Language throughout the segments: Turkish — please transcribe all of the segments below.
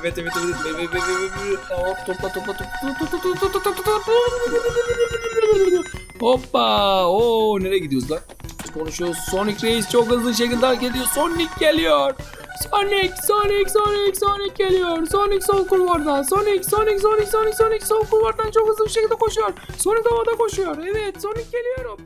Evet evet evet. Hop topla topla topla. Hoppa. Oo nereye gidiyoruz lan? Konuşuyoruz. Sonic Reis çok hızlı şekilde hareket ediyor. Sonic geliyor. Sonic, Sonic, Sonic, Sonic geliyor. Sonic sol kulvardan. Sonic, Sonic, Sonic, Sonic, Sonic sol kulvardan çok hızlı bir şekilde koşuyor. Sonic havada koşuyor. Evet, Sonic geliyor.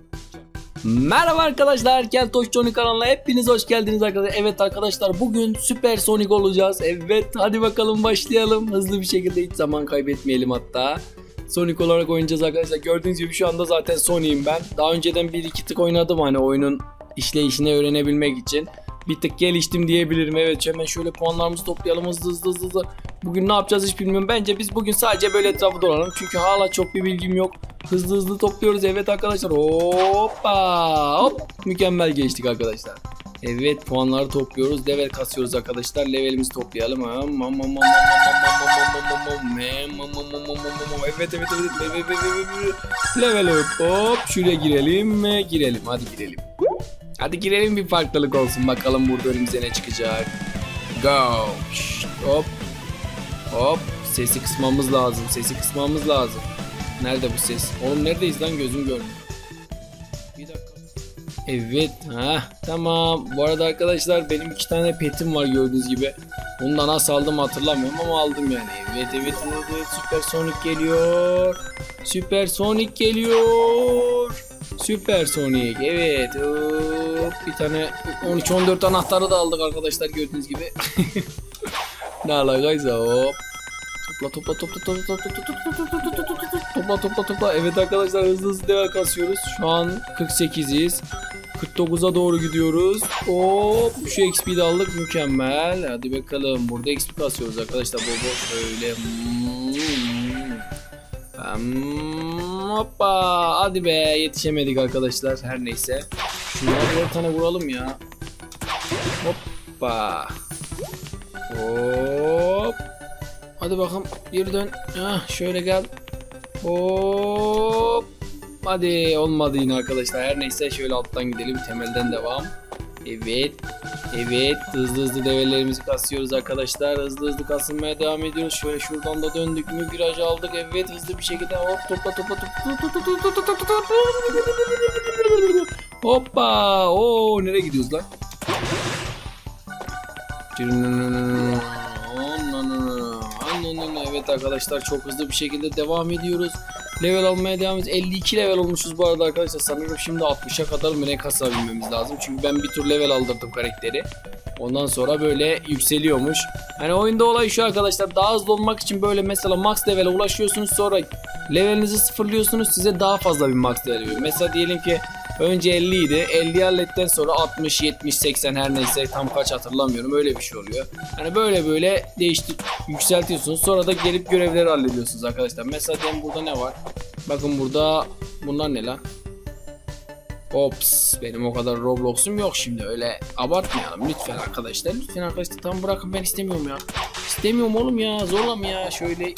Merhaba arkadaşlar, Keltoş Sonic kanalına hepiniz hoş geldiniz arkadaşlar. Evet arkadaşlar bugün Süper Sonic olacağız. Evet hadi bakalım başlayalım. Hızlı bir şekilde hiç zaman kaybetmeyelim hatta. Sonic olarak oynayacağız arkadaşlar. Gördüğünüz gibi şu anda zaten Sonic'im ben. Daha önceden bir iki tık oynadım hani oyunun işleyişini öğrenebilmek için bir tık geliştim diyebilirim. Evet hemen şöyle puanlarımızı toplayalım hızlı hızlı hızlı. Bugün ne yapacağız hiç bilmiyorum. Bence biz bugün sadece böyle etrafı dolanalım. Çünkü hala çok bir bilgim yok. Hızlı hızlı topluyoruz evet arkadaşlar. Hoppa hop mükemmel geçtik arkadaşlar. Evet puanları topluyoruz. Level kasıyoruz arkadaşlar. Levelimizi toplayalım. Evet evet evet. Level up. Hop şuraya girelim. Girelim hadi girelim. Hadi girelim bir farklılık olsun. Bakalım burada önümüze ne çıkacak. Go. Şşt, hop. Hop. Sesi kısmamız lazım. Sesi kısmamız lazım. Nerede bu ses? Oğlum neredeyiz lan gözüm görmüyor. Bir dakika. Evet. ha tamam. Bu arada arkadaşlar benim iki tane petim var gördüğünüz gibi. Bunu da nasıl aldım hatırlamıyorum ama aldım yani. Evet evet evet, evet. Süper Sonic geliyor. Süper Sonic geliyor. Süper Sonic evet. Hop, bir tane 13-14 anahtarı da aldık arkadaşlar gördüğünüz gibi. ne alakaysa hop. Topla topla topla topla topla topla topla topla topla evet arkadaşlar hızlı hızlı devam kasıyoruz şu an 48'iz 49'a doğru gidiyoruz hop şu XP'yi de aldık mükemmel hadi bakalım burada XP kasıyoruz arkadaşlar bol bol şöyle Hoppa hadi be yetişemedik arkadaşlar her neyse şunları bir tane vuralım ya hoppa hop Hadi bakalım geri dön. Hah, şöyle gel. Hop. Hadi olmadı yine arkadaşlar. Her neyse şöyle alttan gidelim. Temelden devam. Evet. Evet. Hızlı hızlı develerimizi kasıyoruz arkadaşlar. Hızlı hızlı kasılmaya devam ediyoruz. Şöyle şuradan da döndük mü viraj aldık. Evet hızlı bir şekilde hop topla topla topla. Hoppa. Oo nereye gidiyoruz lan? Evet arkadaşlar çok hızlı bir şekilde devam ediyoruz. Level almaya devam ediyoruz. 52 level olmuşuz bu arada arkadaşlar. Sanırım şimdi 60'a kadar mı ne kasabilmemiz lazım. Çünkü ben bir tur level aldırdım karakteri. Ondan sonra böyle yükseliyormuş. Hani oyunda olay şu arkadaşlar. Daha hızlı olmak için böyle mesela max level'e ulaşıyorsunuz. Sonra levelinizi sıfırlıyorsunuz. Size daha fazla bir max level veriyor. Mesela diyelim ki Önce 50 idi. 50 halletten sonra 60, 70, 80 her neyse tam kaç hatırlamıyorum. Öyle bir şey oluyor. Hani böyle böyle değiştir yükseltiyorsunuz. Sonra da gelip görevleri hallediyorsunuz arkadaşlar. Mesela diyelim burada ne var? Bakın burada bunlar ne lan? Ops benim o kadar Roblox'um yok şimdi öyle abartmayalım lütfen arkadaşlar. Lütfen arkadaşlar tam bırakın ben istemiyorum ya. İstemiyorum oğlum ya zorlama ya şöyle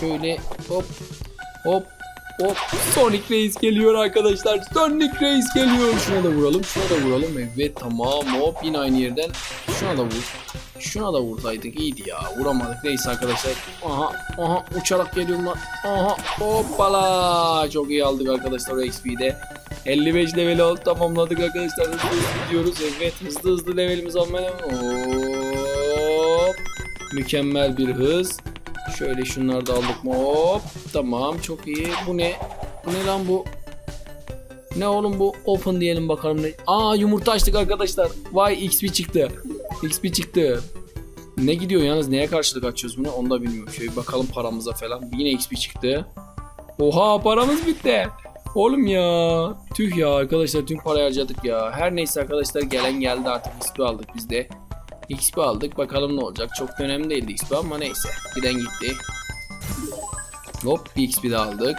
şöyle hop hop Hop Sonic Reis geliyor arkadaşlar. Sonic Reis geliyor. Şuna da vuralım. Şuna da vuralım. Evet tamam. Hop yine aynı yerden. Şuna da vur. Şuna da vursaydık iyiydi ya. Vuramadık. Neyse arkadaşlar. Aha aha uçarak geliyorum lan. Aha hoppala. Çok iyi aldık arkadaşlar XP'de. 55 level oldu tamamladık arkadaşlar. Hızlı gidiyoruz. Evet hızlı hızlı levelimizi almaya Hop. Mükemmel bir hız. Şöyle şunları da aldık mı? Hop. Tamam çok iyi. Bu ne? Bu ne lan bu? Ne oğlum bu? Open diyelim bakalım ne? Aa yumurta açtık arkadaşlar. Vay XP çıktı. XP çıktı. Ne gidiyor yalnız neye karşılık açıyoruz bunu onu da bilmiyorum. Şöyle bakalım paramıza falan. Yine XP çıktı. Oha paramız bitti. Oğlum ya. Tüh ya arkadaşlar tüm parayı harcadık ya. Her neyse arkadaşlar gelen geldi artık XP aldık biz de. XP aldık. Bakalım ne olacak. Çok da önemli değildi XP ama neyse. Giden gitti. Hop bir XP de aldık.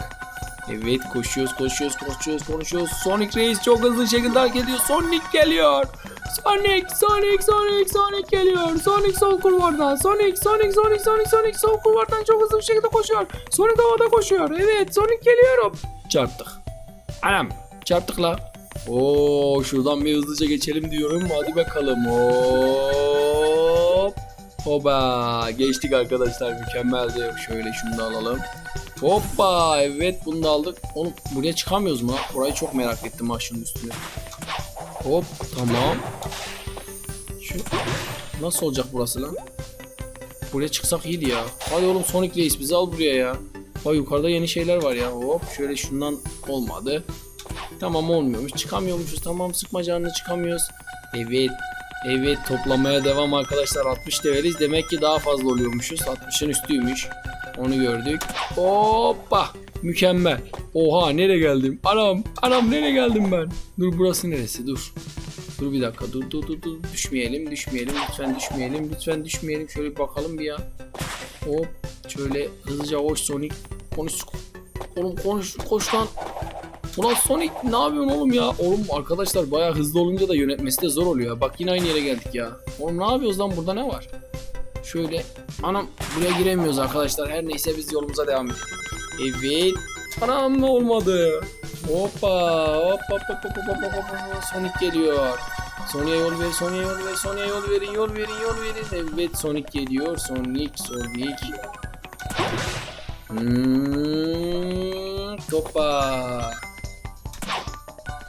Evet koşuyoruz koşuyoruz koşuyoruz konuşuyoruz. Sonic Reis çok hızlı şekilde hareket ediyor. Sonic geliyor. Sonic Sonic Sonic Sonic geliyor. Sonic sol kulvardan. Sonic Sonic Sonic Sonic Sonic sol kulvardan çok hızlı bir şekilde koşuyor. Sonic havada koşuyor. Evet Sonic geliyor. Hop. Çarptık. Anam çarptık la. Oo şuradan bir hızlıca geçelim diyorum. Hadi bakalım. Hop. Hoba. Geçtik arkadaşlar. Mükemmeldi. Şöyle şunu da alalım. Hoppa. Evet bunu da aldık. Oğlum buraya çıkamıyoruz mu? Burayı çok merak ettim ha üstüne. Hop. Tamam. Şu nasıl olacak burası lan? Buraya çıksak iyiydi ya. Hadi oğlum Sonic Reis bizi al buraya ya. Bak yukarıda yeni şeyler var ya. Hop şöyle şundan olmadı. Tamam olmuyormuş. Çıkamıyormuşuz. Tamam sıkma canını çıkamıyoruz. Evet. Evet toplamaya devam arkadaşlar. 60 leveliz. Demek ki daha fazla oluyormuşuz. 60'ın üstüymüş. Onu gördük. Hoppa. Mükemmel. Oha nereye geldim? Anam. Anam nereye geldim ben? Dur burası neresi? Dur. Dur bir dakika. Dur dur dur dur. Düşmeyelim. Düşmeyelim. Lütfen düşmeyelim. Lütfen düşmeyelim. Şöyle bir bakalım bir ya. Hop. Şöyle hızlıca hoş Sonic. Konuş. Oğlum konuş. Koş lan. Ulan Sonic ne yapıyorsun oğlum ya? Oğlum arkadaşlar baya hızlı olunca da yönetmesi de zor oluyor. Bak yine aynı yere geldik ya. Oğlum ne yapıyoruz lan burada ne var? Şöyle anam buraya giremiyoruz arkadaşlar. Her neyse biz yolumuza devam edelim. Evet. Anam ne olmadı? Hoppa hop hop hop hop hop hop hop Sonic geliyor. Sonic'e yol ver, Sonic'e yol ver, Sonic'e yol verin, yol verin, yol verin. Evet Sonic geliyor, Sonic, Sonic. Hmm, hoppa.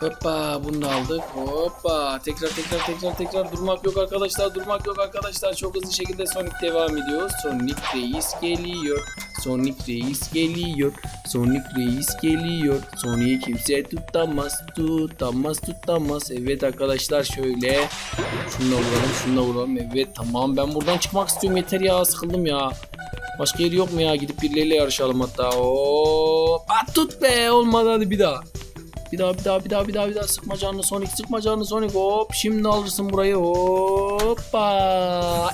Hoppa bunu da aldık. Hoppa. Tekrar tekrar tekrar tekrar durmak yok arkadaşlar. Durmak yok arkadaşlar. Çok hızlı şekilde Sonic devam ediyor. Sonic Reis geliyor. Sonic Reis geliyor. Sonic Reis geliyor. Sonic'i kimse tutamaz. Tutamaz tutamaz. Evet arkadaşlar şöyle. Şununla vuralım. Şununla vuralım. Evet tamam. Ben buradan çıkmak istiyorum. Yeter ya. Sıkıldım ya. Başka yeri yok mu ya? Gidip birileriyle yarışalım hatta. Hop. Tut be. Olmadı hadi bir daha. Bir daha bir daha bir daha bir daha bir daha sıkma canını Sonic sıkma canını Sonic hop şimdi alırsın burayı hoppa.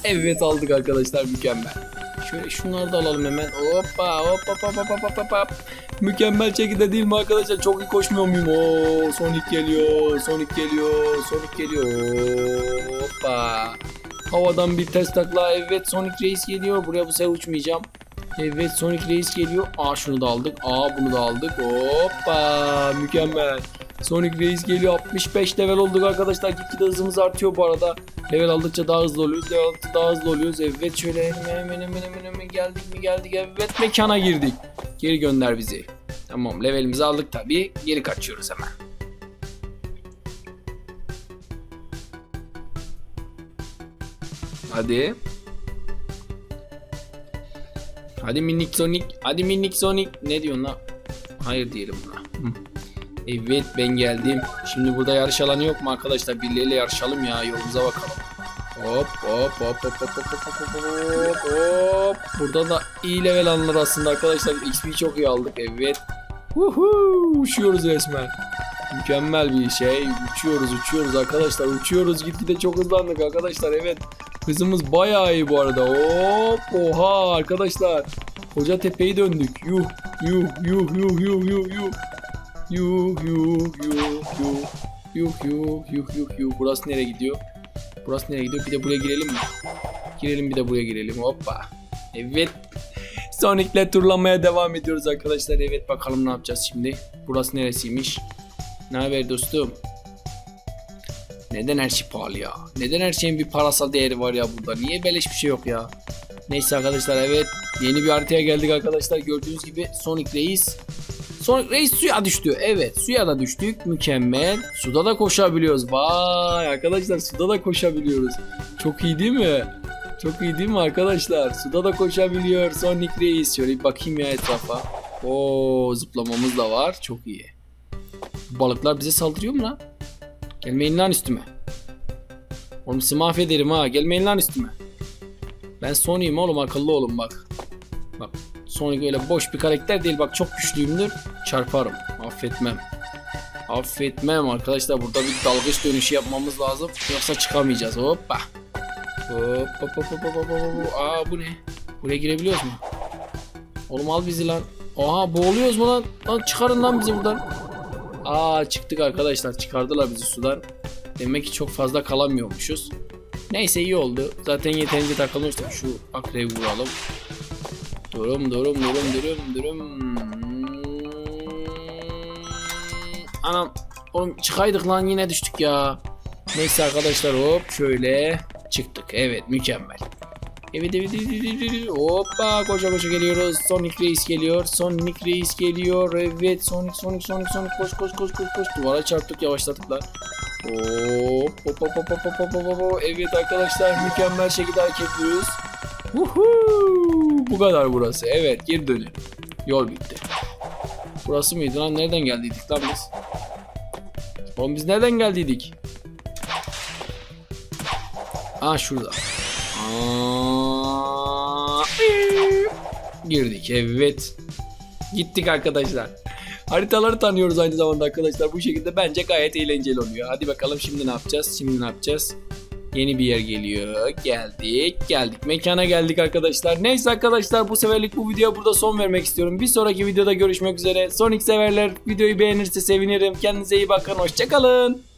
Evet aldık arkadaşlar mükemmel. Şöyle şunları da alalım hemen. Hoppa hoppa hoppa hoppa hoppa hoppa. Mükemmel şekilde değil mi arkadaşlar? Çok iyi koşmuyor muyum? Oo, Sonic geliyor. Sonic geliyor. Sonic geliyor. Hoppa. Havadan bir test takla. Evet Sonic Reis geliyor. Buraya bu sefer uçmayacağım. Evet Sonic Reis geliyor. Aa şunu da aldık. Aa bunu da aldık. Hoppa mükemmel. Sonic Reis geliyor. 65 level olduk arkadaşlar. Gitgide hızımız artıyor bu arada. Level aldıkça daha hızlı oluyoruz. Level aldıkça daha hızlı oluyoruz. Evet şöyle hemen hemen hemen hemen, hemen geldik mi geldik. Evet mekana girdik. Geri gönder bizi. Tamam levelimizi aldık tabii. Geri kaçıyoruz hemen. Hadi. Hadi minik Sonic. Hadi minik Sonic. Ne diyorsun lan? Hayır diyelim buna. Evet ben geldim. Şimdi burada yarış alanı yok mu arkadaşlar? Birileriyle yarışalım ya. Yolumuza bakalım. Hop hop hop hop hop hop hop hop hop. Burada da iyi level alınır aslında arkadaşlar. XP çok iyi aldık. Evet. Huhu, uçuyoruz resmen. Mükemmel bir şey. Uçuyoruz uçuyoruz arkadaşlar. Uçuyoruz gitgide çok hızlandık arkadaşlar. Evet. Hızımız bayağı iyi bu arada. Hop oha arkadaşlar. Koca tepeyi döndük. Yuh yuh yuh yuh yuh yuh yuh. Yuh yuh yuh yuh. Yuh yuh yuh yuh yuh. Burası nereye gidiyor? Burası nereye gidiyor? Bir de buraya girelim mi? Girelim bir de buraya girelim. Hoppa. Evet. Sonic'le turlamaya devam ediyoruz arkadaşlar. Evet bakalım ne yapacağız şimdi. Burası neresiymiş? Ne haber dostum? Neden her şey pahalı ya? Neden her şeyin bir parasal değeri var ya burada? Niye beleş bir şey yok ya? Neyse arkadaşlar evet yeni bir haritaya geldik arkadaşlar. Gördüğünüz gibi Sonic Reis. Sonic Reis suya düştü. Evet suya da düştük. Mükemmel. Suda da koşabiliyoruz. Vay arkadaşlar suda da koşabiliyoruz. Çok iyi değil mi? Çok iyi değil mi arkadaşlar? Suda da koşabiliyor Sonic Reis. Şöyle bir bakayım ya etrafa. Oo zıplamamız da var. Çok iyi. Balıklar bize saldırıyor mu lan? Gelmeyin lan üstüme. Oğlum sizi mahvederim ha. Gelmeyin lan üstüme. Ben Sonic'im oğlum akıllı olun bak. Bak Sonic öyle boş bir karakter değil. Bak çok güçlüyümdür. Çarparım. Affetmem. Affetmem arkadaşlar. Burada bir dalgıç dönüşü yapmamız lazım. Yoksa çıkamayacağız. Hoppa. Hop hop hop hop hop hop hop. Aa bu ne? Buraya girebiliyoruz mu? Oğlum al bizi lan. Oha boğuluyoruz mu lan? Lan çıkarın lan bizi buradan. Aa çıktık arkadaşlar çıkardılar bizi sudan. Demek ki çok fazla kalamıyormuşuz. Neyse iyi oldu. Zaten yeterince takılmıştık. Şu akrebi vuralım. Durum durum durum durum durum. Anam. Oğlum çıkaydık lan yine düştük ya. Neyse arkadaşlar hop şöyle çıktık. Evet mükemmel. Evet evet evet evet. Hoppa koşa koşa geliyoruz. Sonic Reis geliyor. Sonic Reis geliyor. Evet Sonic Sonic Sonic Sonic koş koş koş koş koş. Duvara çarptık yavaşladık lan. Hop hop hop hop hop hop hop hop. Evet arkadaşlar mükemmel şekilde hareket ediyoruz. Bu kadar burası. Evet geri dönelim. Yol bitti. Burası mıydı lan? Nereden geldiydik lan biz? Oğlum biz nereden geldiydik? Aa şurada. Girdik evet. Gittik arkadaşlar. Haritaları tanıyoruz aynı zamanda arkadaşlar. Bu şekilde bence gayet eğlenceli oluyor. Hadi bakalım şimdi ne yapacağız? Şimdi ne yapacağız? Yeni bir yer geliyor. Geldik. Geldik. Mekana geldik arkadaşlar. Neyse arkadaşlar bu seferlik bu videoya burada son vermek istiyorum. Bir sonraki videoda görüşmek üzere. Sonic severler videoyu beğenirse sevinirim. Kendinize iyi bakın. Hoşçakalın.